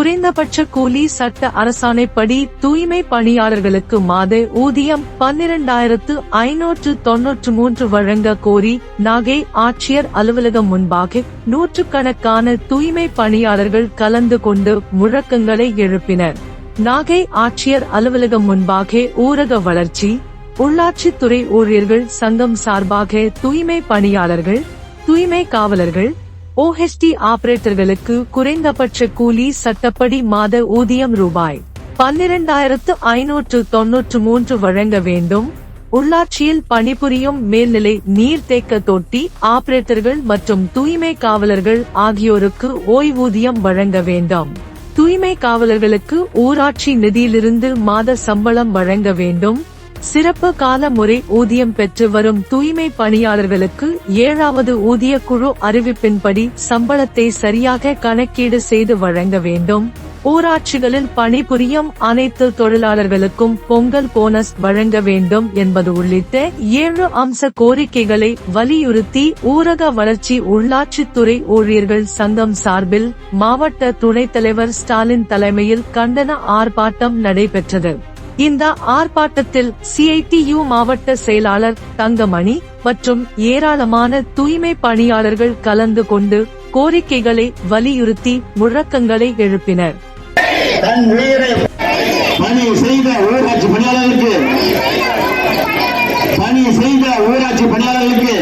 குறைந்தபட்ச கூலி சட்ட அரசாணைப்படி தூய்மை பணியாளர்களுக்கு மாத ஊதியம் பன்னிரண்டாயிரத்து ஐநூற்று தொன்னூற்று மூன்று வழங்க கோரி நாகை ஆட்சியர் அலுவலகம் முன்பாக நூற்றுக்கணக்கான தூய்மை பணியாளர்கள் கலந்து கொண்டு முழக்கங்களை எழுப்பினர். நாகை ஆட்சியர் அலுவலகம் முன்பாக ஊரக வளர்ச்சி உள்ளாட்சித்துறை ஊழியர்கள் சங்கம் சார்பாக தூய்மை பணியாளர்கள் தூய்மை காவலர்கள் ஓஹெச்டி ஆபரேட்டர்களுக்கு குறைந்தபட்ச கூலி சட்டப்படி மாத ஊதியம் ரூபாய் பன்னிரண்டாயிரத்து ஐநூற்று தொன்னூற்று மூன்று வழங்க வேண்டும். உள்ளாட்சியில் பணிபுரியும் மேல்நிலை நீர்த்தேக்க தொட்டி ஆபரேட்டர்கள் மற்றும் தூய்மை காவலர்கள் ஆகியோருக்கு ஓய்வூதியம் வழங்க வேண்டும். தூய்மை காவலர்களுக்கு ஊராட்சி நிதியிலிருந்து மாத சம்பளம் வழங்க வேண்டும். சிறப்பு கால முறை ஊதியம் பெற்று வரும் தூய்மை பணியாளர்களுக்கு ஏழாவது ஊதிய குழு அறிவிப்பின்படி சம்பளத்தை சரியாக கணக்கீடு செய்து வழங்க வேண்டும். ஊராட்சிகளில் பணிபுரியும் அனைத்து தொழிலாளர்களுக்கும் பொங்கல் போனஸ் வழங்க வேண்டும் என்பது உள்ளிட்ட ஏழு அம்ச கோரிக்கைகளை வலியுறுத்தி ஊரக வளர்ச்சி உள்ளாட்சித்துறை ஊழியர்கள் சங்கம் சார்பில் மாவட்ட துணைத் தலைவர் ஸ்டாலின் தலைமையில் கண்டன ஆர்ப்பாட்டம் நடைபெற்றது. இந்த ஆர்ப்பாட்டத்தில் சிஐடியு மாவட்ட செயலாளர் தங்கமணி மற்றும் ஏராளமான தூய்மை பணியாளர்கள் கலந்து கொண்டு கோரிக்கைகளை வலியுறுத்தி முழக்கங்களை எழுப்பினர். தன் உயிரை பணி செய்த ஊராட்சி பணியாளர்களுக்கு பணி செய்த ஊராட்சி பணியாளர்களுக்கு